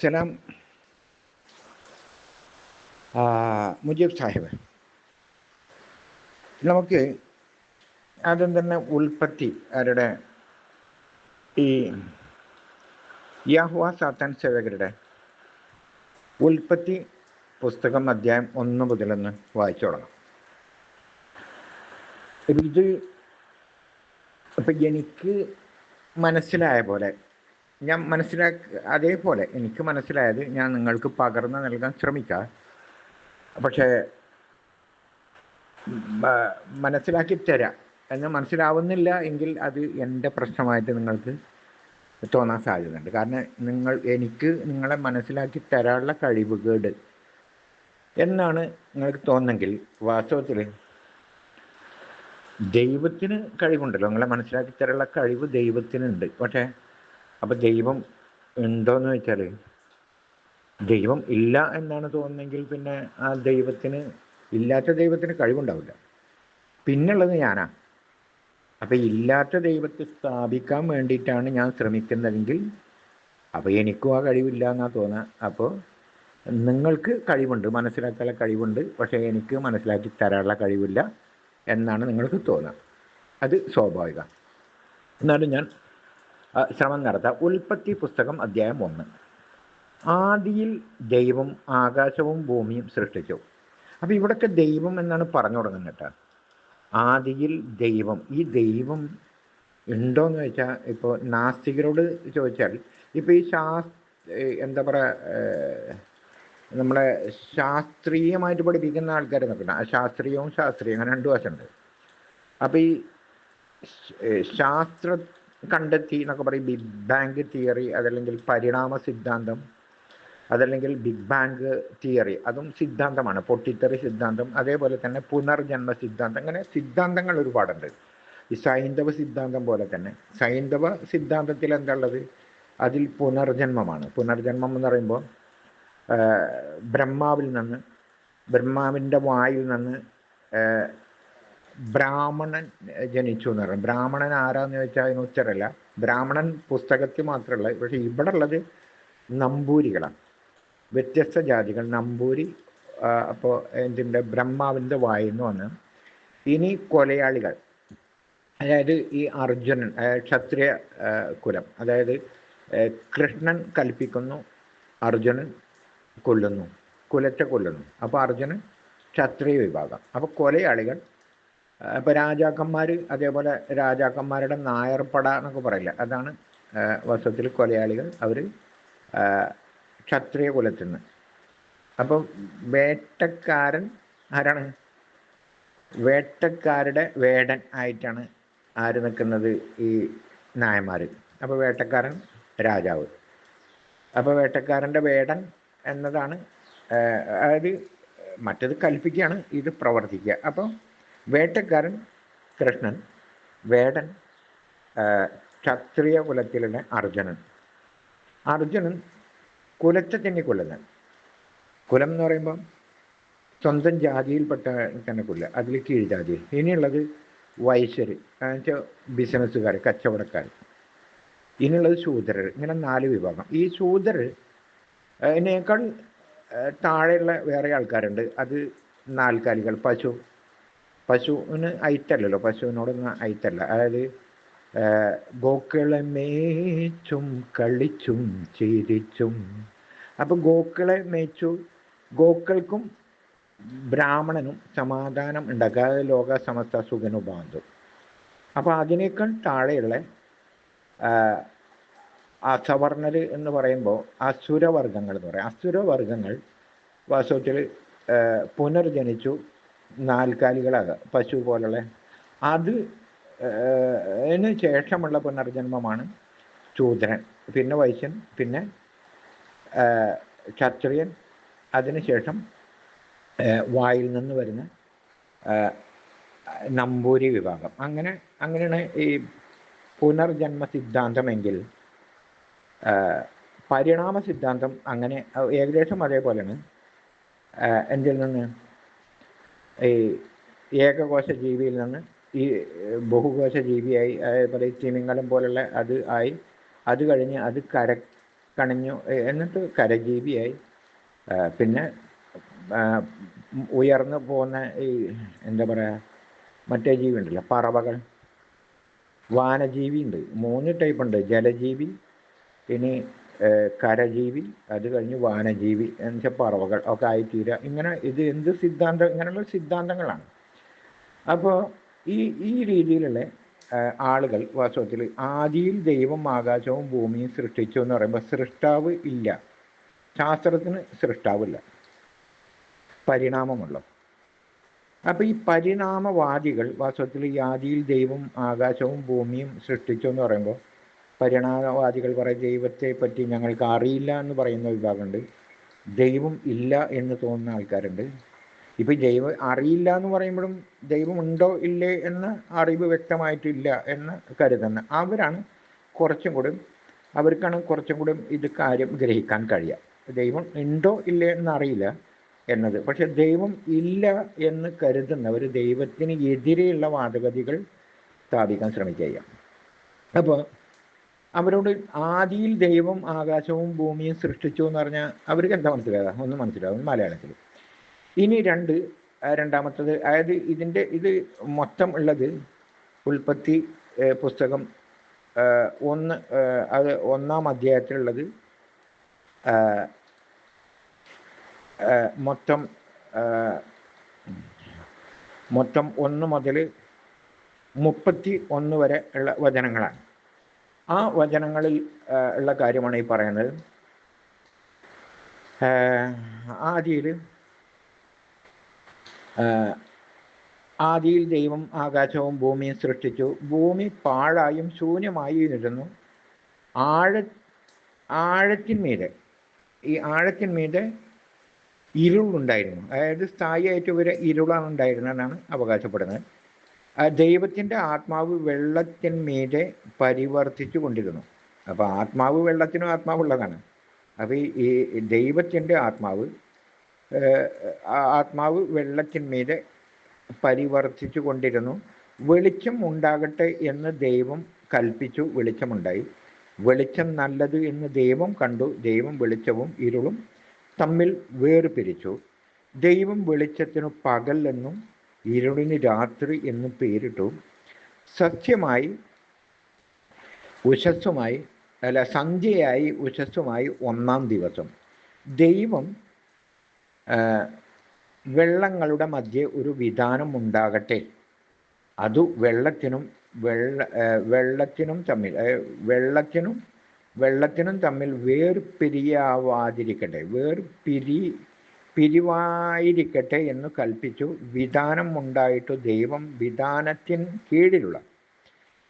സലാം മുജീബ് സാഹിബ്. നമുക്ക് ആദ്യം തന്നെ ഉൽപ്പത്തി അവരുടെ ഈ യാഹുവ സാത്താൻ സേവകരുടെ ഉൽപ്പത്തി പുസ്തകം അധ്യായം ഒന്ന് മുതലൊന്ന് വായിച്ചു തുടങ്ങാം. ഇത് ഇപ്പം എനിക്ക് മനസ്സിലായ പോലെ ഞാൻ മനസ്സിലാക്കി അതേപോലെ എനിക്ക് മനസ്സിലായത് ഞാൻ നിങ്ങൾക്ക് പകർന്നു നൽകാൻ ശ്രമിക്കാം. പക്ഷേ മനസ്സിലാക്കി തരാം. എന്ന് മനസ്സിലാവുന്നില്ല എങ്കിൽ അത് എന്റെ പ്രശ്നമായിട്ട് നിങ്ങൾക്ക് തോന്നാൻ സാധ്യതയുണ്ട്. കാരണം നിങ്ങൾ എനിക്ക് നിങ്ങളെ മനസ്സിലാക്കി തരാനുള്ള കഴിവുകേട് എന്നാണ് നിങ്ങൾക്ക് തോന്നുന്നെങ്കിൽ വാസ്തവത്തിൽ ദൈവത്തിന് കഴിവുണ്ടല്ലോ. നിങ്ങളെ മനസ്സിലാക്കി തരാനുള്ള കഴിവ് ദൈവത്തിനുണ്ട്. പക്ഷേ അപ്പം ദൈവം ഉണ്ടോയെന്ന് വെച്ചാൽ ദൈവം ഇല്ല എന്നാണ് തോന്നുന്നെങ്കിൽ പിന്നെ ആ ദൈവത്തിന് ഇല്ലാത്ത ദൈവത്തിന് കഴിവുണ്ടാവില്ല. പിന്നുള്ളത് ഞാനാ. അപ്പം ഇല്ലാത്ത ദൈവത്തെ സ്ഥാപിക്കാൻ വേണ്ടിയിട്ടാണ് ഞാൻ ശ്രമിക്കുന്നതെങ്കിൽ അപ്പോൾ എനിക്കും ആ കഴിവില്ല എന്നാ തോന്നാ. അപ്പോൾ നിങ്ങൾക്ക് കഴിവുണ്ട് മനസ്സിലാക്കാനുള്ള കഴിവുണ്ട് പക്ഷേ എനിക്ക് മനസ്സിലാക്കി തരാനുള്ള കഴിവില്ല എന്നാണ് നിങ്ങൾക്ക് തോന്നുക അത് സ്വാഭാവിക. എന്നാലും ഞാൻ ശ്രമം നടത്താം. ഉൽപ്പത്തി പുസ്തകം അധ്യായം ഒന്ന്. ആദിയിൽ ദൈവം ആകാശവും ഭൂമിയും സൃഷ്ടിച്ചു. അപ്പൊ ഇവിടൊക്കെ ദൈവം എന്നാണ് പറഞ്ഞു തുടങ്ങുന്നത് കേട്ടോ. ആദിയിൽ ദൈവം. ഈ ദൈവം ഉണ്ടോന്ന് വെച്ചാൽ ഇപ്പോൾ നാസ്തികരോട് ചോദിച്ചാൽ ഇപ്പൊ ഈ ശാസ് എന്താ പറയുക നമ്മളെ ശാസ്ത്രീയമായിട്ട് പഠിപ്പിക്കുന്ന ആൾക്കാരെ നോക്കണം ശാസ്ത്രീയവും ശാസ്ത്രീയം അങ്ങനെ രണ്ടു വശമുണ്ട്. അപ്പൊ ഈ ശാസ്ത്ര കണ്ടെത്തി എന്നൊക്കെ പറയും. ബിഗ് ബാങ്ക് തിയറി അതല്ലെങ്കിൽ പരിണാമ സിദ്ധാന്തം അതല്ലെങ്കിൽ ബിഗ് ബാങ്ക് തിയറി അതും സിദ്ധാന്തമാണ്. പൊട്ടിത്തെറി സിദ്ധാന്തം അതേപോലെ തന്നെ പുനർജന്മ സിദ്ധാന്തം. അങ്ങനെ സിദ്ധാന്തങ്ങൾ ഒരുപാടുണ്ട്. ഈ സൈന്ധവ സിദ്ധാന്തം പോലെ തന്നെ. സൈന്ധവ സിദ്ധാന്തത്തിൽ എന്താണുള്ളത്? അതിൽ പുനർജന്മമാണ്. പുനർജന്മം എന്ന് പറയുമ്പോൾ ബ്രഹ്മാവിൽ നിന്ന് ബ്രഹ്മാവിന്റെ വായിൽ നിന്ന് ബ്രാഹ്മണൻ ജനിച്ചു എന്ന് പറയാം. ബ്രാഹ്മണൻ ആരാന്ന് ചോദിച്ചാൽ അതിന് ഉച്ചരല്ല ബ്രാഹ്മണൻ പുസ്തകത്തിൽ മാത്രമല്ല പക്ഷെ ഇവിടെ ഉള്ളത് നമ്പൂരികളാണ്. വ്യത്യസ്ത ജാതികൾ. നമ്പൂരി അപ്പോൾ എന്തിന്റെ? ബ്രഹ്മാവിന്റെ വായെന്ന് വന്ന് ഇനി കൊലയാളികൾ അതായത് ഈ അർജുനൻ ക്ഷത്രിയ കുലം അതായത് കൃഷ്ണൻ കൽപ്പിക്കുന്നു അർജുനൻ കൊല്ലുന്നു കുലത്തെ കൊല്ലുന്നു. അപ്പോൾ അർജുനൻ ക്ഷത്രിയ വിഭാഗം. അപ്പോൾ കൊലയാളികൾ അപ്പോൾ രാജാക്കന്മാർ അതേപോലെ രാജാക്കന്മാരുടെ നായർപ്പട എന്നൊക്കെ പറയില്ല? അതാണ് ആ, വസ്തുത്തിൽ കൊലയാളികൾ അവർ ക്ഷത്രിയ കുലത്തിൽ നിന്ന്. അപ്പം വേട്ടക്കാരൻ ആരാണ്? വേട്ടക്കാരുടെ വേടൻ ആയിട്ടാണ് ആര് നിൽക്കുന്നത് ഈ നായന്മാർ അപ്പോൾ വേട്ടക്കാരൻ രാജാവ്. അപ്പോൾ വേട്ടക്കാരന്റെ വേടൻ എന്നതാണ് അതായത് മറ്റത് കൽപ്പിക്കുകയാണ് ഇത് പ്രവർത്തിക്കുക. അപ്പോൾ വേട്ടക്കാരൻ കൃഷ്ണൻ വേടൻ ക്ഷത്രിയ കുലത്തിലെ അർജുനൻ. അർജുനൻ കുലത്തെ തന്നെ കൊല്ലുന്നത്. കുലം എന്ന് പറയുമ്പോൾ സ്വന്തം ജാതിയിൽപ്പെട്ട തന്നെ കൊല്ലുക അതിൽ കീഴ്ജാതി. ഇനിയുള്ളത് വൈശ്യർ എന്നുവെച്ചാൽ ബിസിനസ്സുകാർ കച്ചവടക്കാർ ഇനിയുള്ളത് ശൂദ്രർ ഇങ്ങനെ നാല് വിഭാഗം. ഈ ശൂദ്രർ ഇതിനേക്കാൾ താഴെയുള്ള വേറെ ആൾക്കാരുണ്ട്. അത് നാൽക്കാലികൾ പശു പശുവിന് ഐറ്റല്ലല്ലോ പശുവിനോടൊന്നും ഐറ്റല്ല. അതായത് ഗോക്കളെ മേച്ചും കളിച്ചും ചിരിച്ചും. അപ്പൊ ഗോക്കളെ മേച്ചു ഗോക്കൾക്കും ബ്രാഹ്മണനും സമാധാനം ഉണ്ടാക്കുക. അതായത് ലോക സമസ്ത സുഖനു ബാന്ധു. അപ്പൊ അതിനേക്കാൾ താഴെയുള്ള ആ, അസവർണര് എന്ന് പറയുമ്പോൾ അസുരവർഗങ്ങൾ എന്ന് പറയും. അസുരവർഗങ്ങൾ വാസ്തവത്തിൽ പുനർജനിച്ചു നാൽക്കാലികളാകാം. പശു പോലുള്ള. അത് അതിന് ശേഷമുള്ള പുനർജന്മമാണ് ശൂദ്രൻ. പിന്നെ വൈശ്യൻ പിന്നെ ക്ഷത്രിയൻ. അതിനുശേഷം വായിൽ നിന്ന് വരുന്ന നമ്പൂരി വിഭാഗം. അങ്ങനെ അങ്ങനെയാണ് ഈ പുനർജന്മ സിദ്ധാന്തമെങ്കിൽ പരിണാമ സിദ്ധാന്തം അങ്ങനെ ഏകദേശം അതേപോലെയാണ്. എന്തിൽ നിന്ന്? ഈ ഏകകോശ ജീവിയിൽ നിന്ന് ഈ ബഹുകോശ ജീവിയായി അതേപോലെ തിമിംഗലം പോലുള്ള അത് ആയി അത് കഴിഞ്ഞ് അത് കര കണിഞ്ഞു എന്നിട്ട് കരജീവിയായി. പിന്നെ ഉയർന്നു പോകുന്ന ഈ എന്താ പറയുക മറ്റേ ജീവി ഉണ്ടല്ലോ പറവകൾ. വാനജീവി ഉണ്ട് മൂന്ന് ടൈപ്പ് ഉണ്ട്. ജലജീവി ഇനി കരജീവി അത് കഴിഞ്ഞ് വാനജീവി എന്ന് വെച്ചാൽ പറവകൾ ഒക്കെ ആയിത്തീരുക ഇങ്ങനെ ഇത് എന്ത് സിദ്ധാന്തം ഇങ്ങനെയുള്ള സിദ്ധാന്തങ്ങളാണ്. അപ്പോൾ ഈ ഈ രീതിയിലുള്ള ആളുകൾ വാസ്തവത്തിൽ ആദിയിൽ ദൈവം ആകാശവും ഭൂമിയും സൃഷ്ടിച്ചു എന്ന് പറയുമ്പോൾ സൃഷ്ടാവ് ഇല്ല. ശാസ്ത്രത്തിന് സൃഷ്ടാവില്ല. പരിണാമമുള്ള. അപ്പൊ ഈ പരിണാമവാദികൾ വാസ്തവത്തിൽ ഈ ആദിയിൽ ദൈവം ആകാശവും ഭൂമിയും സൃഷ്ടിച്ചു എന്ന് പറയുമ്പോൾ പരിണാമവാദികൾ പറയും ദൈവത്തെ പറ്റി ഞങ്ങൾക്ക് അറിയില്ല എന്ന് പറയുന്ന വിഭാഗമുണ്ട്. ദൈവം ഇല്ല എന്ന് തോന്നുന്ന ആൾക്കാരുണ്ട്. ഇപ്പം ദൈവം അറിയില്ല എന്ന് പറയുമ്പോഴും ദൈവം ഉണ്ടോ ഇല്ലേ എന്ന അറിവ് വ്യക്തമായിട്ടില്ല എന്ന് കരുതുന്ന അവരാണ് കുറച്ചും കൂടി അവർക്കാണ് കുറച്ചും കൂടി ഇത് കാര്യം ഗ്രഹിക്കാൻ കഴിയുക. ദൈവം ഉണ്ടോ ഇല്ലേ എന്നറിയില്ല എന്നത്. പക്ഷെ ദൈവം ഇല്ല എന്ന് കരുതുന്നവർ ദൈവത്തിന് എതിരെയുള്ള വാദഗതികൾ സ്ഥാപിക്കാൻ ശ്രമിക്കുക അപ്പോൾ അവരോട് ആദിയിൽ ദൈവം ആകാശവും ഭൂമിയും സൃഷ്ടിച്ചു എന്ന് പറഞ്ഞാൽ അവർക്ക് എന്താ മനസ്സിലാകാം ഒന്നും മനസ്സിലാവും മലയാളത്തിൽ. ഇനി രണ്ട് രണ്ടാമത്തത് അതായത് ഇതിന്റെ ഇത് മൊത്തം ഉള്ളത് ഉൽപ്പത്തി പുസ്തകം ഒന്ന് അത് ഒന്നാം അധ്യായത്തിലുള്ളത് മൊത്തം മൊത്തം ഒന്ന് മുതൽ മുപ്പത്തി ഒന്ന് വരെ ഉള്ള വചനങ്ങളാണ്. ആ വചനങ്ങളിൽ ഉള്ള കാര്യമാണ് ഈ പറയുന്നത്. ആദിയിൽ ആദിയിൽ ദൈവം ആകാശവും ഭൂമിയും സൃഷ്ടിച്ചു. ഭൂമി പാഴായും ശൂന്യമായി ഇരുന്നു. ആഴ ആഴത്തിന്മീതെ ഈ ആഴത്തിന്മീതെ ഇരുളുണ്ടായിരുന്നു. അതായത് സ്ഥായിയായിട്ട് ഇവരെ ഇരുളാണ് ഉണ്ടായിരുന്നതെന്നാണ് അവകാശപ്പെടുന്നത്. ദൈവത്തിന്റെ ആത്മാവ് വെള്ളത്തിന്മീതെ പരിവർത്തിച്ചു കൊണ്ടിരുന്നു. അപ്പോൾ ആത്മാവ് വെള്ളത്തിനും ആത്മാവുള്ളതാണ് അപ്പോൾ ഈ ദൈവത്തിന്റെ ആത്മാവ് ആത്മാവ് വെള്ളത്തിന്മീതെ പരിവർത്തിച്ചു കൊണ്ടിരുന്നു. വെളിച്ചം ഉണ്ടാകട്ടെ എന്ന് ദൈവം കൽപ്പിച്ചു വെളിച്ചമുണ്ടായി. വെളിച്ചം നല്ലത് എന്ന് ദൈവം കണ്ടു. ദൈവം വെളിച്ചവും ഇരുളും തമ്മിൽ വേർപിരിച്ചു. ദൈവം വെളിച്ചത്തിനു പകൽ എന്നും ഇരുളിന് രാത്രി എന്നും പേരിട്ടു. സത്യമായി ഉശസ്സുമായി അല്ല സന്ധ്യയായി ഉശസ്സുമായി ഒന്നാം ദിവസം. ദൈവം വെള്ളങ്ങളുടെ മധ്യേ ഒരു വിധാനം ഉണ്ടാകട്ടെ. അതു വെള്ളത്തിനും വെള്ള വെള്ളത്തിനും തമ്മിൽ വെള്ളത്തിനും വെള്ളത്തിനും തമ്മിൽ വേർപിരിയാവാതിരിക്കട്ടെ. വേർപിരി പിരിവായിരിക്കട്ടെ എന്ന് കൽപ്പിച്ചു. വിധാനം ഉണ്ടായിട്ടു ദൈവം വിധാനത്തിൻ കീഴിലുള്ള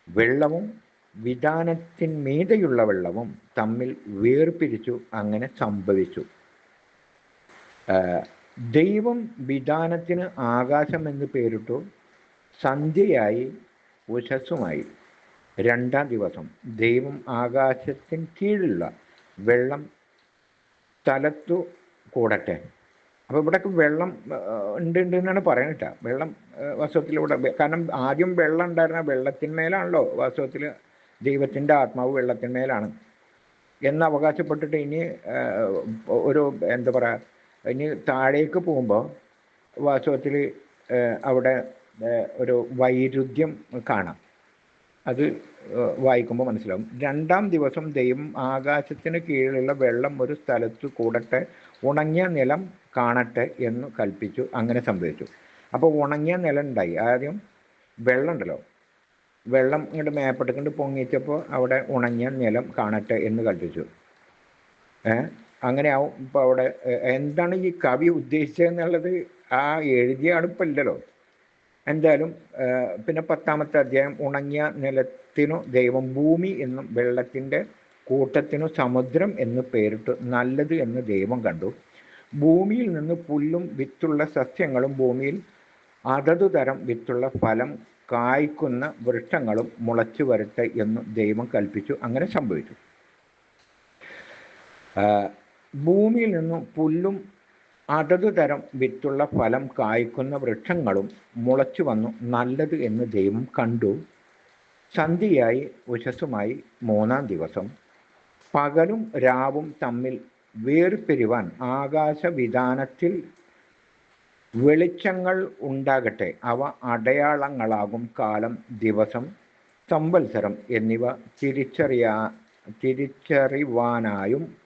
വെള്ളവും വിധാനത്തിന്മീതെയുള്ള വെള്ളവും തമ്മിൽ വേർപിരിച്ചു അങ്ങനെ സംഭവിച്ചു. ദൈവം വിധാനത്തിന് ആകാശം എന്ന് പേരിട്ടു. സന്ധ്യയായി ഉശസ്സുമായി. രണ്ടാം ദിവസം ദൈവം ആകാശത്തിന് കീഴിലുള്ള വെള്ളം സ്ഥലത്തു കൂടട്ടെ. അപ്പോൾ ഇവിടെയൊക്കെ വെള്ളം ഉണ്ട് ഉണ്ട് എന്നാണ് പറയുന്നത് വെള്ളം വാസ്തവത്തിൽ ഇവിടെ കാരണം ആദ്യം വെള്ളം ഉണ്ടായിരുന്ന വെള്ളത്തിന്മേലാണല്ലോ വാസ്തവത്തിൽ ദൈവത്തിന്റെ ആത്മാവ് വെള്ളത്തിന്മേലാണ്. എന്ന് അവകാശപ്പെട്ടിട്ട് ഇനി ഒരു എന്താ പറയുക ഇനി താഴേക്ക് പോകുമ്പോൾ വാസ്തവത്തിൽ അവിടെ ഒരു വൈരുദ്ധ്യം കാണാം. അത് വായിക്കുമ്പോൾ മനസ്സിലാവും. രണ്ടാം ദിവസം ദൈവം ആകാശത്തിന് കീഴിലുള്ള വെള്ളം ഒരു സ്ഥലത്ത് കൂടട്ടെ ഉണങ്ങിയ നിലം കാണട്ടെ എന്ന് കൽപ്പിച്ചു അങ്ങനെ സംഭവിച്ചു. അപ്പോൾ ഉണങ്ങിയ നില ഉണ്ടായി ആദ്യം വെള്ളം ഉണ്ടല്ലോ വെള്ളം ഇങ്ങോട്ട് മേപ്പെടുക്കൊണ്ട് പൊങ്ങിച്ചപ്പോൾ അവിടെ ഉണങ്ങിയ നിലം കാണട്ടെ എന്ന് കൽപ്പിച്ചു. അങ്ങനെ ആവും ഇപ്പോൾ അവിടെ എന്താണ് ഈ കവി ഉദ്ദേശിച്ചതെന്നുള്ളത് ആ എഴുതിയ അടുപ്പല്ലോ എന്തായാലും പിന്നെ പത്താമത്തെ അധ്യായം ഉണങ്ങിയ നിലത്തിനു ദൈവം ഭൂമി എന്നും വെള്ളത്തിന്റെ കൂട്ടത്തിനു സമുദ്രം എന്ന് പേരിട്ടു നല്ലത് എന്ന് ദൈവം കണ്ടു. ഭൂമിയിൽ നിന്ന് പുല്ലും വിത്തുള്ള സസ്യങ്ങളും ഭൂമിയിൽ അതതു തരം വിത്തുള്ള ഫലം കായ്ക്കുന്ന വൃക്ഷങ്ങളും മുളച്ചു വരട്ടെ എന്ന് ദൈവം കൽപ്പിച്ചു. അങ്ങനെ സംഭവിച്ചു. ഭൂമിയിൽ നിന്നും പുല്ലും അതത് തരം വിത്തുള്ള ഫലം കായ്ക്കുന്ന വൃക്ഷങ്ങളും മുളച്ചു വന്നു. നല്ലത് എന്ന് ദൈവം കണ്ടു. സന്ധിയായി ഉശസുമായി മൂന്നാം ദിവസം. പകലും രാവും തമ്മിൽ വേർപിരിവാൻ ആകാശവിധാനത്തിൽ വെളിച്ചങ്ങൾ ഉണ്ടാകട്ടെ. അവ അടയാളങ്ങളാകും. കാലം ദിവസം സംവത്സരം എന്നിവ തിരിച്ചറിയാ തിരിച്ചറിവാനായും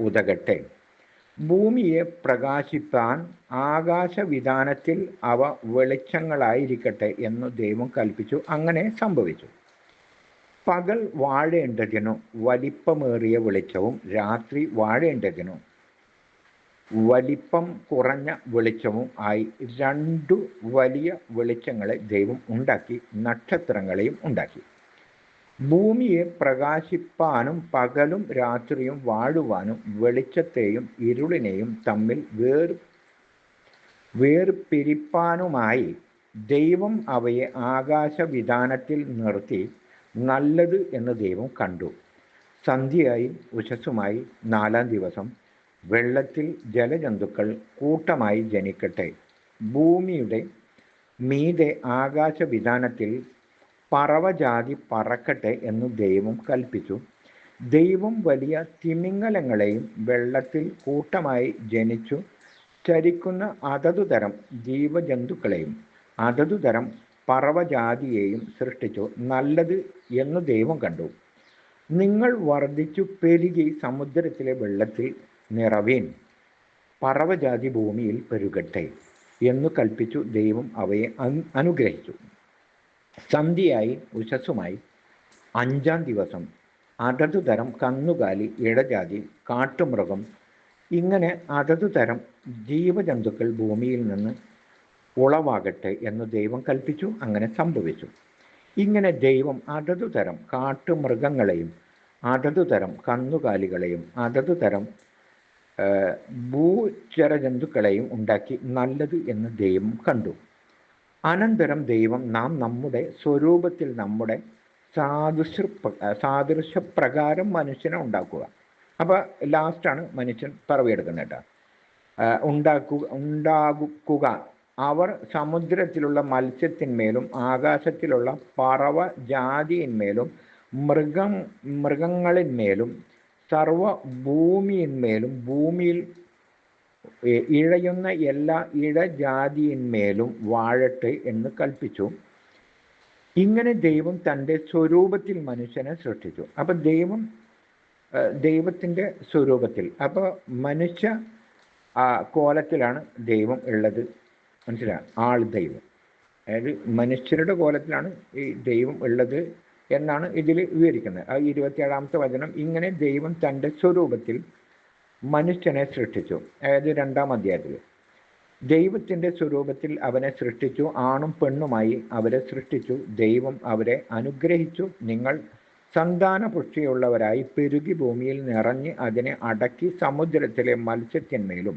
ഉതകട്ടെ. ഭൂമിയെ പ്രകാശിപ്പാൻ ആകാശവിധാനത്തിൽ അവ വെളിച്ചങ്ങളായിരിക്കട്ടെ എന്ന് ദൈവം കൽപ്പിച്ചു. അങ്ങനെ സംഭവിച്ചു. പകൽ വാഴേണ്ടതിനു വലിപ്പമേറിയ വെളിച്ചവും രാത്രി വാഴേണ്ടതിനു വലിപ്പം കുറഞ്ഞ വെളിച്ചവും ആയി രണ്ടു വലിയ വെളിച്ചങ്ങളെ ദൈവം ഉണ്ടാക്കി നക്ഷത്രങ്ങളെയും ഉണ്ടാക്കി. ഭൂമിയെ പ്രകാശിപ്പാനും പകലും രാത്രിയും വാഴുവാനും വെളിച്ചത്തെയും ഇരുളിനെയും തമ്മിൽ വേർ വേർപിരിപ്പാനുമായി ദൈവം അവയെ ആകാശവിധാനത്തിൽ നിർത്തി നല്ലത് എന്ന് ദൈവം കണ്ടു. സന്ധ്യയായി ഉശസ്സുമായി നാലാം ദിവസം വെള്ളത്തിൽ ജലജന്തുക്കൾ കൂട്ടമായി ജനിക്കട്ടെ. ഭൂമിയുടെ മീതെ ആകാശവിധാനത്തിൽ പറവജാതി പറക്കട്ടെ എന്ന് ദൈവം കൽപ്പിച്ചു. ദൈവം വലിയ തിമിംഗലങ്ങളെയും വെള്ളത്തിൽ കൂട്ടമായി ജനിച്ചു ചരിക്കുന്ന അതതു തരം ജീവജന്തുക്കളെയും അതതു തരം പറവജാതിയെയും സൃഷ്ടിച്ചു. നല്ലത് എന്ന് ദൈവം കണ്ടു. നിങ്ങൾ വർദ്ധിച്ചു പെരുകി സമുദ്രത്തിലെ വെള്ളത്തിൽ നിറവീൻ. പറവജാതി ഭൂമിയിൽ പെരുകട്ടെ എന്നു കൽപ്പിച്ചു ദൈവം അവയെ അനുഗ്രഹിച്ചു. സന്ധ്യയായി ഉശസ്സുമായി. അഞ്ചാം ദിവസം അതതു തരം കന്നുകാലി ഇടജാതി കാട്ടുമൃഗം ഇങ്ങനെ അതതു തരം ജീവജന്തുക്കൾ ഭൂമിയിൽ നിന്ന് ഉളവാകട്ടെ എന്ന് ദൈവം കൽപ്പിച്ചു അങ്ങനെ സംഭവിച്ചു. ഇങ്ങനെ ദൈവം അതതു തരം കാട്ടുമൃഗങ്ങളെയും അതതു തരം കന്നുകാലികളെയും അതതു തരം ഭൂചരജന്തുക്കളെയും ഉണ്ടാക്കി നല്ലത് എന്ന് ദൈവം കണ്ടു. അനന്തരം ദൈവം നാം നമ്മുടെ സ്വരൂപത്തിൽ നമ്മുടെ സാദൃശ്യ സാദൃശ്യപ്രകാരം മനുഷ്യനെ ഉണ്ടാക്കുക. അപ്പോൾ ലാസ്റ്റാണ് മനുഷ്യൻ പറവിയെടുക്കുന്നത് കേട്ടോ. ഉണ്ടാക്കുക ഉണ്ടാക്കുക അവർ സമുദ്രത്തിലുള്ള മത്സ്യത്തിന്മേലും ആകാശത്തിലുള്ള പറവ ജാതിയിന്മേലും മൃഗം മൃഗങ്ങളിന്മേലും സർവ ഭൂമിയിന്മേലും ഭൂമിയിൽ ഇഴയുന്ന എല്ലാ ഇഴജാതിയിന്മേലും വാഴട്ടെ എന്ന് കൽപ്പിച്ചു. ഇങ്ങനെ ദൈവം തന്റെ സ്വരൂപത്തിൽ മനുഷ്യനെ സൃഷ്ടിച്ചു. അപ്പം ദൈവം ദൈവത്തിന്റെ സ്വരൂപത്തിൽ. അപ്പോൾ മനുഷ്യ കോലത്തിലാണ് ദൈവം ഉള്ളത്. മനസ്സിലായി ആൾ ദൈവം. അതായത് മനുഷ്യരുടെ കോലത്തിലാണ് ഈ ദൈവം ഉള്ളത് എന്നാണ് ഇതിൽ വിവരിക്കുന്നത്. ആ ഇരുപത്തിയേഴാമത്തെ വചനം ഇങ്ങനെ ദൈവം തന്റെ സ്വരൂപത്തിൽ മനുഷ്യനെ സൃഷ്ടിച്ചു. അതായത് രണ്ടാം അധ്യായത്തിൽ ദൈവത്തിന്റെ സ്വരൂപത്തിൽ അവനെ സൃഷ്ടിച്ചു ആണും പെണ്ണുമായി അവരെ സൃഷ്ടിച്ചു ദൈവം അവരെ അനുഗ്രഹിച്ചു നിങ്ങൾ സന്താന പുഷ്ടിയുള്ളവരായി പെരുകി ഭൂമിയിൽ നിറഞ്ഞ് അതിനെ അടക്കി സമുദ്രത്തിലെ മത്സ്യത്തിന്മേലും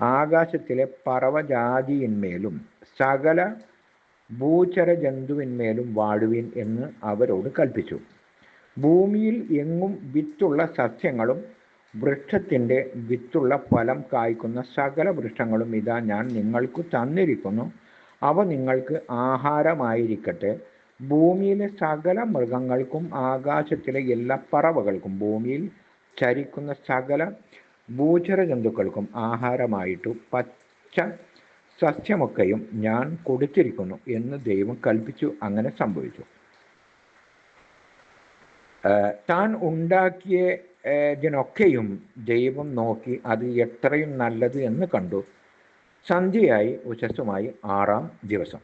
ആകാശത്തിലെ പറവജാതിയിന്മേലും സകല ഭൂചര ജന്തുവിന്മേലും വാഴുവിൻ എന്ന് അവരോട് കൽപ്പിച്ചു. ഭൂമിയിൽ എങ്ങും വിത്തുള്ള സസ്യങ്ങളും വൃക്ഷത്തിന്റെ വിത്തുള്ള ഫലം കായ്ക്കുന്ന സകല വൃക്ഷങ്ങളും ഇതാ ഞാൻ നിങ്ങൾക്ക് തന്നിരിക്കുന്നു. അവ നിങ്ങൾക്ക് ആഹാരമായിരിക്കട്ടെ. ഭൂമിയിലെ സകല മൃഗങ്ങൾക്കും ആകാശത്തിലെ എല്ലാ പറവകൾക്കും ഭൂമിയിൽ ചരിക്കുന്ന സകല ഭൂചര ജന്തുക്കൾക്കും ആഹാരമായിട്ടു പച്ച സസ്യമൊക്കെയും ഞാൻ കൊടുത്തിരിക്കുന്നു എന്ന് ദൈവം കൽപ്പിച്ചു. അങ്ങനെ സംഭവിച്ചു. താൻ ഉണ്ടാക്കിയ ഇതിനൊക്കെയും ദൈവം നോക്കി അത് എത്രയും നല്ലത് എന്ന് കണ്ടു. സന്ധ്യയായി ഉച്ചസ്സുമായി ആറാം ദിവസം.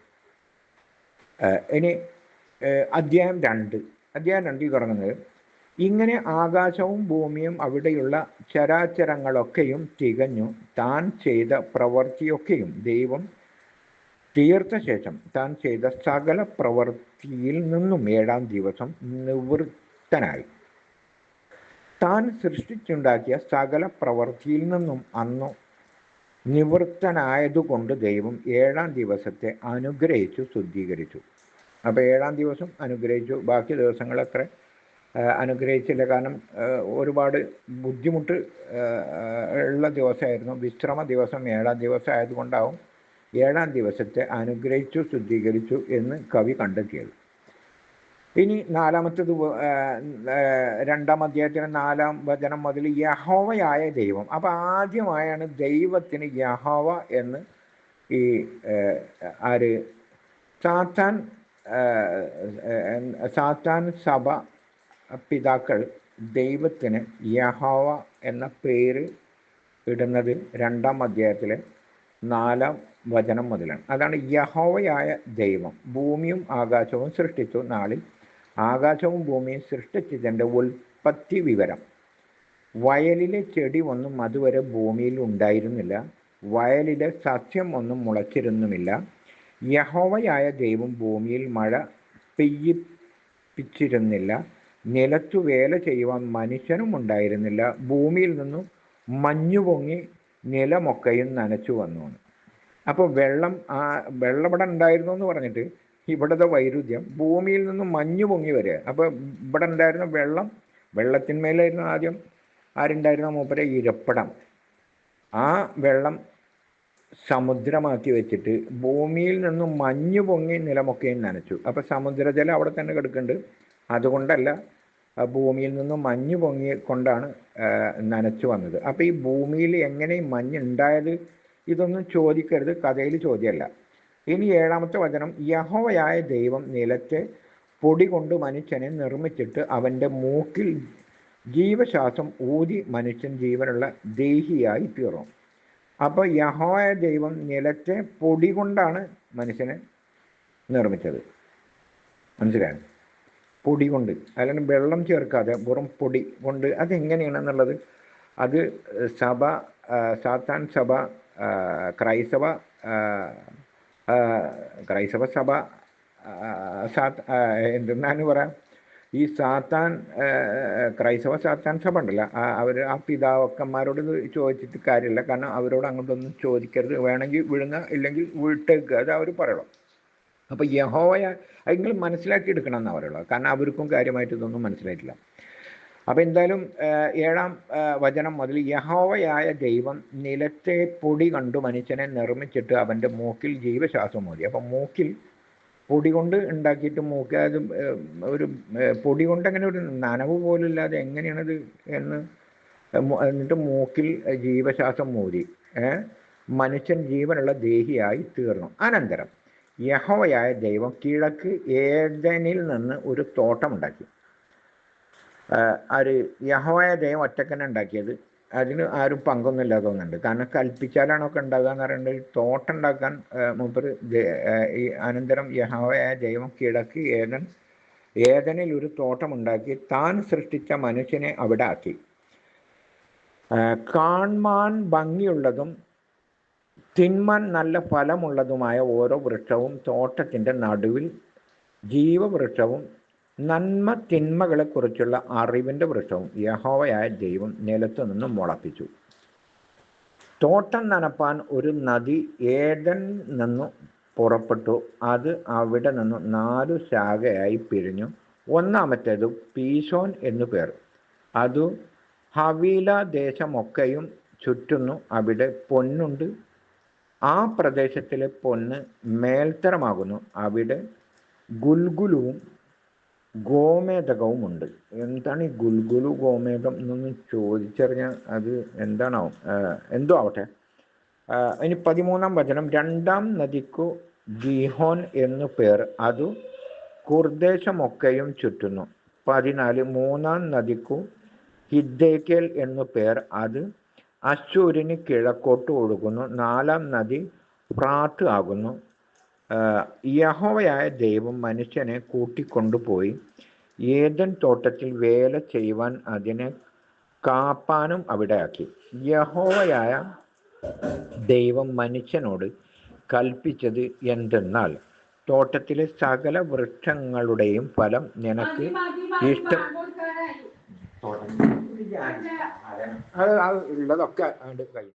ഇനി അധ്യായം രണ്ട്. അധ്യായം രണ്ടിൽ തുടങ്ങുന്നത് ഇങ്ങനെ ആകാശവും ഭൂമിയും അവിടെയുള്ള ചരാചരങ്ങളൊക്കെയും തികഞ്ഞു. താൻ ചെയ്ത പ്രവൃത്തിയൊക്കെയും ദൈവം തീർത്ത ശേഷം താൻ ചെയ്ത സകല പ്രവൃത്തിയിൽ നിന്നും ഏഴാം ദിവസം നിവൃത്തനായി. താൻ സൃഷ്ടിച്ചുണ്ടാക്കിയ സകല പ്രവൃത്തിയിൽ നിന്നും അന്നു നിവൃത്തനായതുകൊണ്ട് ദൈവം ഏഴാം ദിവസത്തെ അനുഗ്രഹിച്ചു ശുദ്ധീകരിച്ചു. അപ്പോൾ ഏഴാം ദിവസം അനുഗ്രഹിച്ചു. ബാക്കി ദിവസങ്ങളത്ര? അനുഗ്രഹിച്ചില്ല. കാരണം ഒരുപാട് ബുദ്ധിമുട്ട് ഉള്ള ദിവസമായിരുന്നു. വിശ്രമ ദിവസം ഏഴാം ദിവസം ആയതുകൊണ്ടാവും ഏഴാം ദിവസത്തെ അനുഗ്രഹിച്ചു ശുദ്ധീകരിച്ചു എന്ന് കവി കണ്ടെത്തിയത്. ഇനി നാലാമത്തെ രണ്ടാം അധ്യായത്തിന് നാലാം വചനം മുതൽ യഹോവയായ ദൈവം. അപ്പം ആദ്യമായാണ് ദൈവത്തിന് യഹോവ എന്ന് ഈ ആര്? സാത്താൻ സാത്താൻ സഭ പിതാക്കൾ ദൈവത്തിന് യഹോവ എന്ന പേര് ഇടുന്നത് രണ്ടാം അധ്യായത്തിലെ നാലാം വചനം മുതലാണ്. അതാണ് യഹോവയായ ദൈവം. ഭൂമിയും ആകാശവും സൃഷ്ടിച്ചു. നാളിൽ ആകാശവും ഭൂമിയും സൃഷ്ടിച്ചതിന്റെ ഉൽപ്പത്തി വിവരം. വയലിലെ ചെടി ഒന്നും അതുവരെ ഭൂമിയിൽ ഉണ്ടായിരുന്നില്ല. വയലിലെ സസ്യം ഒന്നും മുളച്ചിരുന്നുമില്ല. യഹോവയായ ദൈവം ഭൂമിയിൽ മഴ പെയ്യിപ്പിച്ചിരുന്നില്ല. നിലത്തു വേല ചെയ്യുവാൻ മനുഷ്യനും ഉണ്ടായിരുന്നില്ല. ഭൂമിയിൽ നിന്നും മഞ്ഞു പൊങ്ങി നിലമൊക്കെയും നനച്ചു വന്നു അപ്പോൾ വെള്ളം ആ വെള്ളം ഇവിടെ ഉണ്ടായിരുന്നു എന്ന് പറഞ്ഞിട്ട് ഇവിടുത്തെ വൈരുദ്ധ്യം ഭൂമിയിൽ നിന്നും മഞ്ഞു പൊങ്ങി വരിക. അപ്പോൾ ഇവിടെ ഉണ്ടായിരുന്ന വെള്ളം വെള്ളത്തിന്മേലായിരുന്നു ആദ്യം. ആരുണ്ടായിരുന്ന മൂപ്പരെ? ഇരപ്പടം ആ വെള്ളം സമുദ്രമാക്കി വെച്ചിട്ട് ഭൂമിയിൽ നിന്നും മഞ്ഞു പൊങ്ങി നിലമൊക്കെയും നനച്ചു. അപ്പോൾ സമുദ്രജലം അവിടെ തന്നെ കിടക്കുന്നുണ്ട്. അതുകൊണ്ടല്ല ഭൂമിയിൽ നിന്നും മഞ്ഞ് പൊങ്ങി കൊണ്ടാണ് നനച്ചു വന്നത്. അപ്പോൾ ഈ ഭൂമിയിൽ എങ്ങനെ മഞ്ഞ് ഉണ്ടായത്? ഇതൊന്നും ചോദിക്കരുത് കഥയിൽ ചോദ്യമല്ല. ഇനി ഏഴാമത്തെ വചനം യഹോവയായ ദൈവം നിലത്തെ പൊടി കൊണ്ട് മനുഷ്യനെ നിർമ്മിച്ചിട്ട് അവന്റെ മൂക്കിൽ ജീവശ്വാസം ഊതി മനുഷ്യൻ ജീവനുള്ള ദേഹിയായി തീർന്നു. അപ്പോൾ യഹോവായ ദൈവം നിലത്തെ പൊടി കൊണ്ടാണ് മനുഷ്യനെ നിർമ്മിച്ചത്. മനസ്സിലായോ? പൊടി കൊണ്ട് അല്ലാണ്ട് വെള്ളം ചേർക്കാതെ വെറും പൊടി കൊണ്ട് അതെങ്ങനെയാണെന്നുള്ളത് അത് സഭ സാത്താൻ സഭ ക്രൈസ്തവ ക്രൈസ്തവ സഭ സാത്ത് എന്തെന്നാണ് പറയാം? ഈ സാത്താൻ ക്രൈസ്തവ സാത്താൻ സഭ ഉണ്ടല്ലോ അവർ ആ പിതാവക്കന്മാരോട് ചോദിച്ചിട്ട് കാര്യമില്ല കാരണം അവരോട് അങ്ങോട്ടൊന്നും ചോദിക്കരുത്. വേണമെങ്കിൽ വിഴുങ്ങ ഇല്ലെങ്കിൽ വിട്ടേക്കുക അത് അവർ പറയണം. അപ്പോൾ യഹോവയ നിങ്ങൾ മനസ്സിലാക്കി എടുക്കണം എന്നാണ് പറയുള്ളത് കാരണം അവർക്കും കാര്യമായിട്ട് ഇതൊന്നും മനസ്സിലായിട്ടില്ല. അപ്പോൾ എന്തായാലും ഏഴാം വചനം മുതൽ യഹോവയായ ദൈവം നിലത്തെ പൊടി കണ്ടു മനുഷ്യനെ നിർമ്മിച്ചിട്ട് അവന്റെ മൂക്കിൽ ജീവശ്വാസം മോദി അപ്പം മൂക്കിൽ പൊടി കൊണ്ട് ഉണ്ടാക്കിയിട്ട് മൂക്ക് അത് ഒരു പൊടി കൊണ്ട് അങ്ങനെ ഒരു നനവ് പോലില്ലാതെ എങ്ങനെയാണത് എന്ന് എന്നിട്ട് മൂക്കിൽ ജീവശ്വാസം മൂതി മനുഷ്യൻ ജീവനുള്ള ദേഹിയായി തീർന്നു. അനന്തരം. യഹോവയായ ദൈവം കിഴക്ക് ഏതനിൽ നിന്ന് ഒരു തോട്ടമുണ്ടാക്കി ആര് യഹോയ ദൈവം ഒറ്റക്കന്നെ ഉണ്ടാക്കിയത്. അതിന് ആരും പങ്കൊന്നുമില്ല തോന്നുന്നുണ്ട്. കാരണം കൽപ്പിച്ചാലാണോ ഒക്കെ ഉണ്ടാകുക എന്ന് പറയുന്നത് തോട്ടം ഉണ്ടാക്കാൻ ആ, ഈ അനന്തരം യഹോയായ ദൈവം കിഴക്ക് ഏതൻ ഏതനിൽ ഒരു തോട്ടം ഉണ്ടാക്കി താൻ സൃഷ്ടിച്ച മനുഷ്യനെ അവിടെ ആക്കി. കാൺമാൻ ഭംഗിയുള്ളതും തിന്മാൻ നല്ല ഫലമുള്ളതുമായ ഓരോ വൃക്ഷവും തോട്ടത്തിന്റെ നടുവിൽ ജീവവൃക്ഷവും നന്മ തിന്മകളെക്കുറിച്ചുള്ള അറിവിന്റെ വൃക്ഷവും യഹോവയായ ദൈവം നിലത്തു നിന്നും മുളപ്പിച്ചു. തോട്ടം നനപ്പാൻ ഒരു നദി ഏതൻ നിന്നു പുറപ്പെട്ടു. അത് അവിടെ നിന്നു നാലു ശാഖയായി പിരിഞ്ഞു. ഒന്നാമത്തേത് പീശോൻ എന്നു പേർ. അതു ഹവീല ദേശമൊക്കെയും ചുറ്റുന്നു. അവിടെ പൊന്നുണ്ട്. ആ പ്രദേശത്തിലെ പൊന്ന് മേൽത്തരമാകുന്നു. അവിടെ ഗുൽഗുലുവും ഗോമേതകവും ഉണ്ട് എന്താണ് ഈ ഗുൽഗുലു ഗോമേതം എന്നൊന്ന് ചോദിച്ചറിഞ്ഞാൽ അത് എന്താണാവും? എന്തോ ആവട്ടെ. ഇനി പതിമൂന്നാം വചനം. രണ്ടാം നദിക്കു ഗീഹോൻ എന്നു പേർ. അതു കുർദേശമൊക്കെയും ചുറ്റുന്നു. പതിനാല് മൂന്നാം നദിക്കു ഹിദ്ദേക്കേൽ എന്നു പേർ. അത് അശൂരിന് കിഴക്കോട്ട് ഒഴുകുന്നു. നാലാം നദി പ്രാട്ട് ആകുന്നു. യഹോവയായ ദൈവം മനുഷ്യനെ കൂട്ടിക്കൊണ്ടുപോയി. ഏതൻ തോട്ടത്തിൽ വേല ചെയ്യുവാൻ അതിനെ കാപ്പാനും അവിടെ ആക്കി. യഹോവയായ ദൈവം മനുഷ്യനോട് കൽപ്പിച്ചത് എന്തെന്നാൽ തോട്ടത്തിലെ സകല വൃക്ഷങ്ങളുടെയും ഫലം നിനക്ക് ഇഷ്ടം അത് അത് ഉള്ളതൊക്കെ അങ്ങോട്ട് കഴിയും